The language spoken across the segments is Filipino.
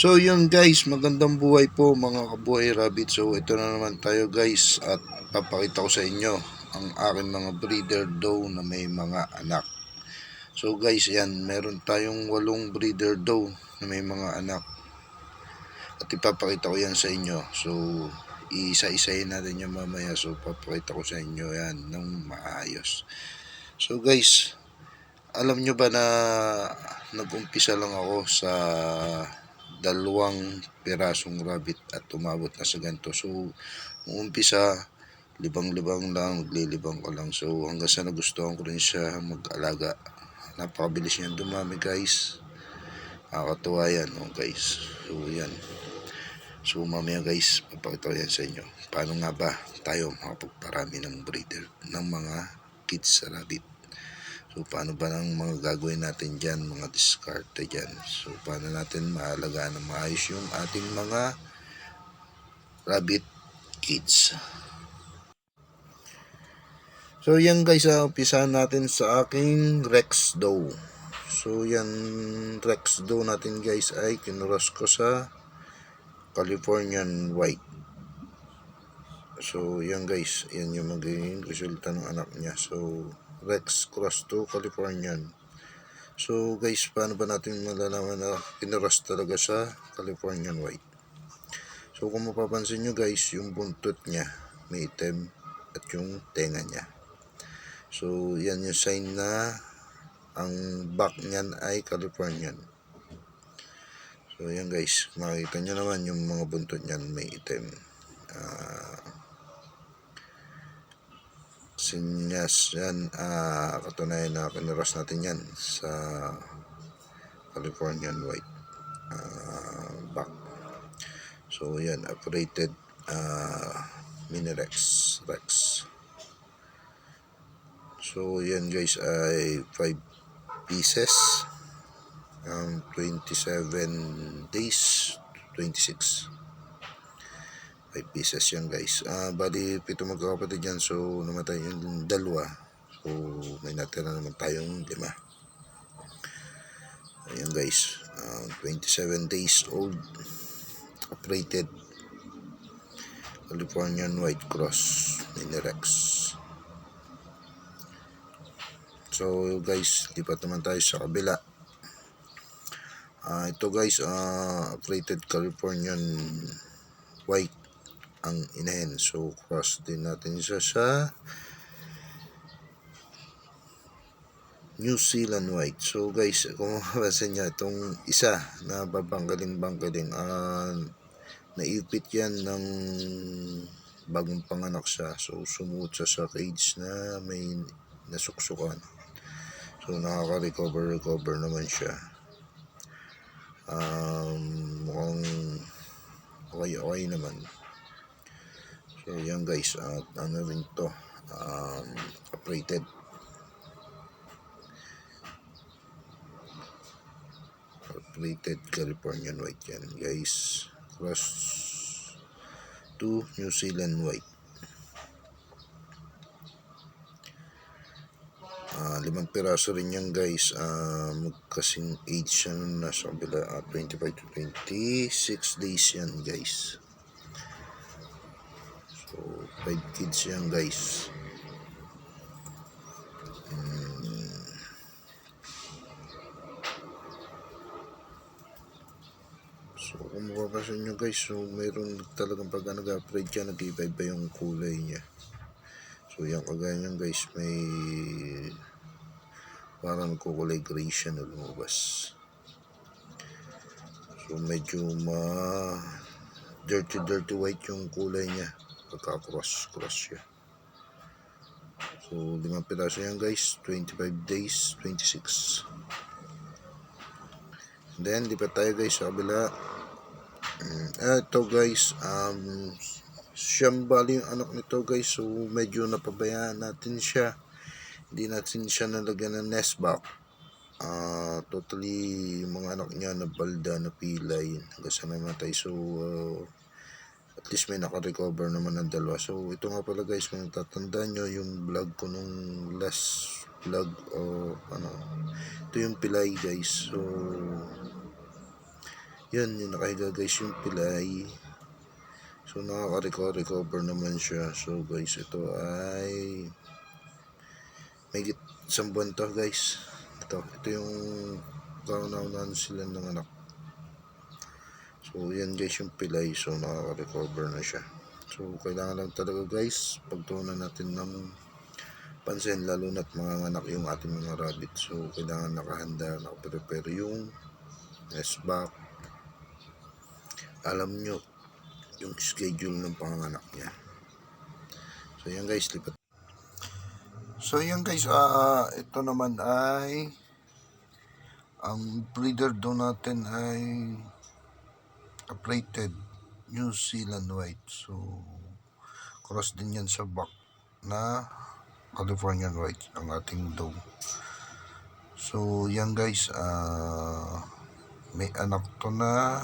So yun guys, magandang buhay po mga kabuhay rabbit. So ito na naman tayo guys at papakita ko sa inyo ang aking mga breeder doe na may mga anak. So guys, yan, meron tayong walong breeder doe na may mga anak. At ipapakita ko yan sa inyo. So isa-isahin natin yan mamaya. So papakita ko sa inyo yan ng maayos. So guys, alam nyo ba na nag-umpisa lang ako sa dalawang pirasong rabbit at umabot na sa ganito. So, umpisa, libang-libang lang, maglilibang ko lang. So, hanggang sa nagustuhan ko rin siya mag-alaga. Napakabilis niyan dumami guys. Nakakatuwa yan, oh, guys. So, yan. So, mamaya guys, papakita ko yan sa inyo. Paano nga ba tayo makapagparami ng breeder ng mga kids sa rabbit? So, paano ba ang mga gagawin natin dyan, mga diskarte dyan? So, paano natin maalagaan ng maayos yung ating mga rabbit kids? So, yan guys, uh, umpisahan natin sa aking Rex Doe. So, yan Rex Doe natin guys ay kinuros ko sa Californian White. So, yan guys, yan yung magiging resulta ng anak niya. So, Rex Cross to Californian. So, guys, paano ba natin malalaman na kinuros talaga sa Californian White? So, kung mapapansin nyo guys, yung buntot niya may itim at yung tenga niya. So, yan yung sign na ang back niyan ay Californian. So, yan guys, makikita nyo naman yung mga buntot niyan may itim. Ah, sinyas yan. Ah katunayan na kinuras natin yan sa Californian White ah, back so yan operated ah, mini Rex. Rex so yan guys ay 5 pieces. Um, 27 days 26 5 pieces yan guys. Ah, bali pito magkakapatid yan so namatay yung dalawa. So may natira naman tayong lima. Ayan guys. Ah, 27 days old. Operated. Californian White Cross Minirex. So guys, lipat naman tayo sa kabila. Ah, ito guys, ah, operated Californian White ang inahin. So, cross din natin siya sa New Zealand White. So, guys, kung mapapansin niya, itong isa na babanggaling-banggaling, uh, naipit yan ng bagong panganak siya. So, sumuot siya sa cage na may nasuksukan. So, nakaka-recover, recover naman siya. Um, mukhang okay-okay naman. So yan guys, at ano rin to, um, operated. Operated Californian White yan guys. Cross to New Zealand White. Uh, limang piraso rin yan guys. Uh, magkasing age siya nasa kabila. Uh, 25 to 26 days yan guys. So, 5 kids yan guys. Hmm. So, kung mapapasin nyo guys, so mayroon talagang pag nag-upgrade siya, nag-iba-iba yung kulay niya. So, yan kagaya nyo guys, may parang kukulay gray siya na lumabas. So, medyo ma dirty dirty white yung kulay niya pagka-cross cross siya. So, limang piraso yan guys, 25 days, 26. And then, lipat tayo guys sa kabila. Ito guys, um, siyang yung anak nito guys, so medyo napabayaan natin siya. Hindi natin siya nalagyan ng nest box. Uh, totally, mga anak niya na balda, na pilay, hanggang sa namatay. So, uh, at least may naka-recover naman ng dalawa. So, ito nga pala guys, kung tatandaan nyo yung vlog ko nung last vlog o ano, ito yung pilay guys. So, Yan, yung nakahiga guys yung pilay. So nakaka-recover naman siya. So guys, ito ay may isang buwan to guys. Ito, ito yung kauna-unahan sila ng anak. So yan guys yung pilay. So nakaka-recover na siya. So kailangan lang talaga guys, pagtuunan natin ng pansin lalo na't mga anak yung ating mga rabbit. So kailangan nakahanda, nakaprepare yung S-back. Alam nyo yung schedule ng panganak niya. So yan guys, lipat. So yan guys, ah ito naman ay ang breeder daw natin ay operated New Zealand White. So cross din yan sa back na Californian White ang ating dog. So yan guys, ah may anak to na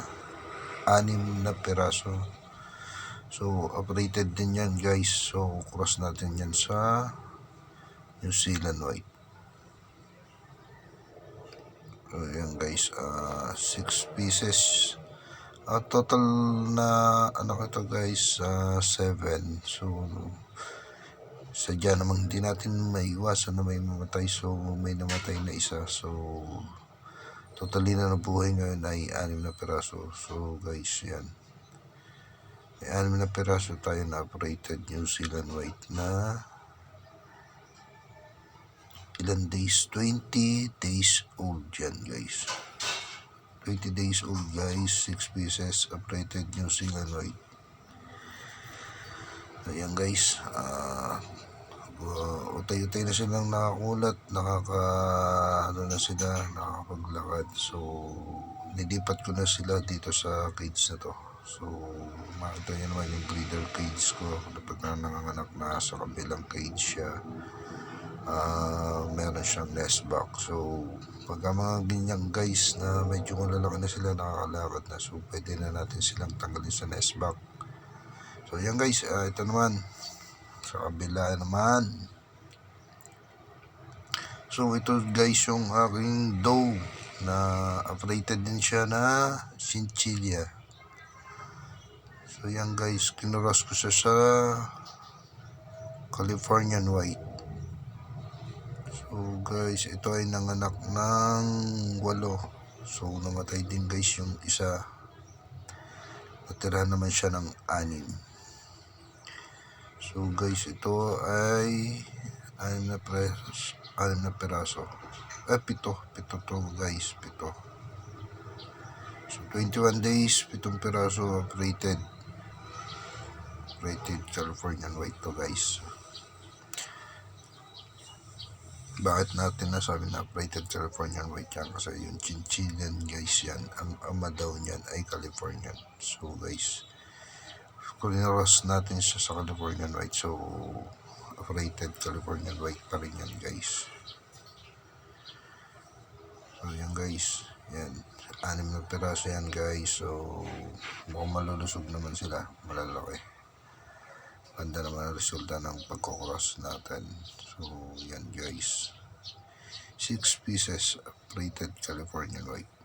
anim na peraso. So, operated din yan guys. So, cross natin yan sa New Zealand White. So, yan guys. Uh, six pieces. Uh, total na ano ito guys, uh, seven. So, sadya namang hindi natin maiwasan na may mamatay. So, may namatay na isa. So, totally na nabuhay ngayon ay anim na peraso. So, guys, yan. May anim na peraso tayo na operated New Zealand White na ilan days? 20 days old yan guys. 20 days old guys, 6 pieces operated New Zealand White. Ayan guys, ah uh, utay-utay na silang nakakulat, nakaka ano na sila, nakakapaglakad. So, nilipat ko na sila dito sa cage na to. So, makita nyo naman yung breeder cage ko. Kapag na nanganganak na sa kabilang cage siya, ah meron siyang nest box. So, pagka mga ganyan guys na medyo malalaki na sila, nakakalakad na. So, pwede na natin silang tanggalin sa nest box. So, yan guys, ah, ito naman. Sa kabila naman. So, ito guys yung aking dough na operated din siya na chinchilla. So, yan guys, kinuras ko siya sa Californian White. So, guys, ito ay nanganak ng walo. So, namatay din guys yung isa. Natira naman siya ng anim. So, guys, ito ay anim na peraso. Anim na peraso. Eh, pito. Pito to, guys. Pito. So, 21 days, pitong peraso operated. Operated Californian White to, guys. Bakit natin nasabi na operated Californian White yan? Kasi yung chinchillian, guys, yan. Ang ama daw niyan ay Californian. So, guys, Kulineros natin siya sa Californian White. So, operated Californian White pa rin yan, guys. So, yan, guys. Yan. Anim na piraso yan, guys. So, mukhang malulusog naman sila. Malalaki. Ganda naman ang resulta ng pagkukross natin. So, yan, guys. Six pieces operated Californian White.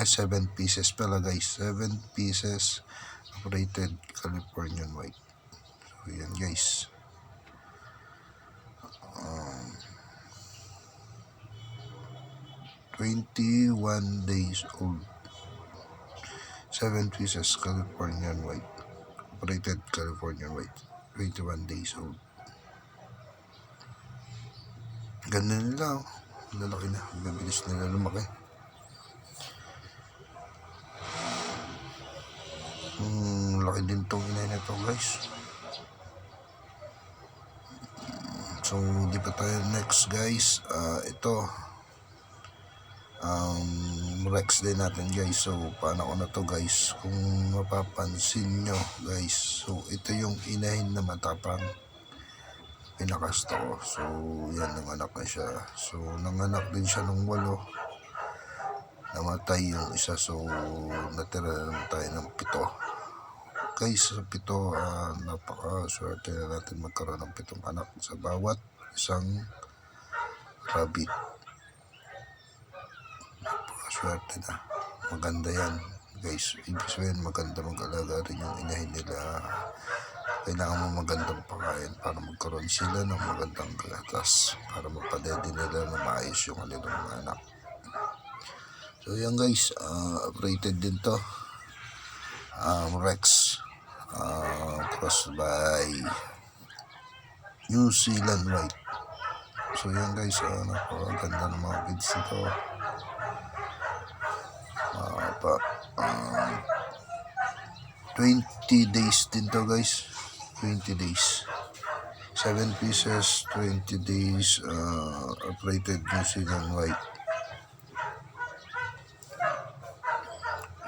ay 7 pieces pala guys 7 pieces operated Californian white so yan guys um, 21 days old 7 pieces Californian white operated Californian white 21 days old ganda nila oh. lalaki na mabilis nila lumaki Hmm, laki din tong inay na to guys. So, di pa tayo next guys. Ah, ito. Um, Rex din natin guys. So, paano ko na to guys? Kung mapapansin nyo guys. So, ito yung inahin na matapang. Pinakasto. So, yan, nanganak na siya. So, nanganak din siya ng walo namatay yung isa so natira naman tayo ng pito guys sa pito uh, napaka swerte na natin magkaroon ng pitong anak sa bawat isang rabbit swerte na. Maganda yan, guys. Ibig sabihin, maganda mag-alaga rin yung inahin nila. Kailangan mo magandang pakain para magkaroon sila ng magandang gatas para mapadede nila na maayos yung kanilang mga anak. So yan guys, uh, rated din to. Um, Rex. Uh, crossed by New Zealand White. So yan guys, uh, napakaganda ng mga kids nito. Uh, pa, um, 20 days din to guys. 20 days. 7 pieces, 20 days, uh, operated New Zealand White.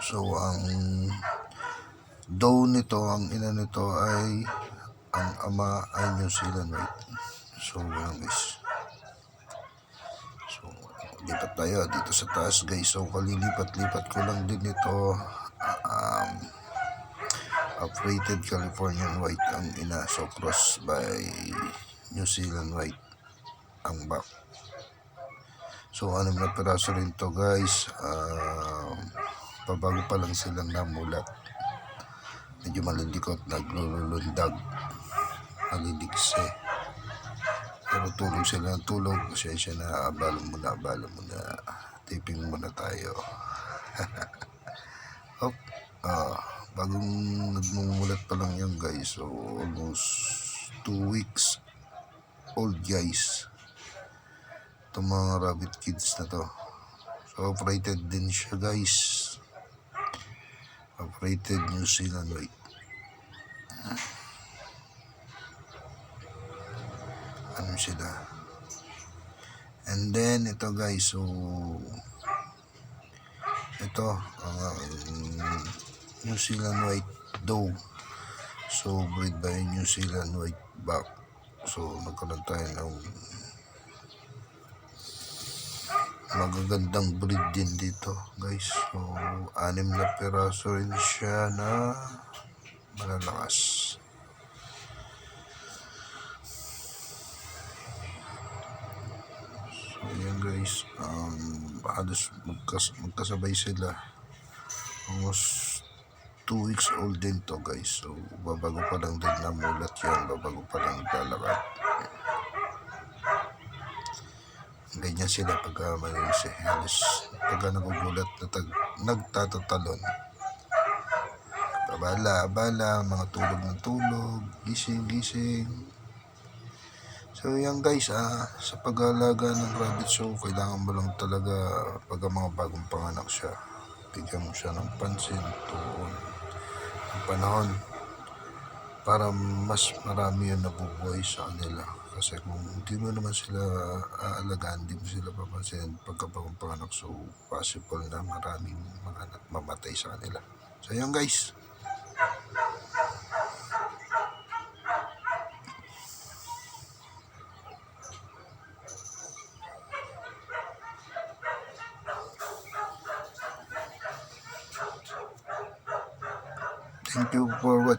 So, ang dough nito, ang ina nito ay ang ama ay New Zealand White. So, yan guys. Lipat tayo dito sa taas guys. So, kalilipat-lipat ko lang din ito. Um, operated Californian White ang ina. So, cross by New Zealand White ang back. So, anim na piraso rin to guys. Um, pabago pa lang silang namulat. Medyo malilikot, naglulundag. Maliligse. Pero tulog sila ng tulog. Pasensya na, abala mo na, abala mo na. Tiping muna tayo. Hop. Ah, bagong nagmumulat pa lang yan guys. So, almost two weeks old guys. Itong mga rabbit kids na to. So, operated din siya guys. Operated New Zealand White. Ano sila? And then, ito guys, so, ito, um, New Zealand White Doe. So, breed by New Zealand White Back. So, nagkaroon tayo ng magagandang breed din dito, guys. So, anim na peraso rin siya na malalakas. Guys. Um, halos magkas magkasabay sila. Almost two weeks old din to guys. So, babago pa lang din namulat yan. Babago pa lang lalakad. Ganyan sila pagka malinis eh. Halos pagka nagugulat na tag, nagtatatalon. Abala, abala, mga tulog ng tulog, gising, gising. So yan guys, ah, sa pag-aalaga ng rabbit so kailangan mo lang talaga pag mga bagong panganak siya. Bigyan mo siya ng pansin, tuon, ng panahon para mas marami yung nabubuhay sa kanila. Kasi kung hindi mo naman sila aalagaan, hindi mo sila papansin pagkabagong panganak, so possible na maraming mga mamatay sa kanila. So yan guys.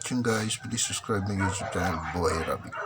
Watching guys. Please subscribe my YouTube channel, Buhay Rabbit.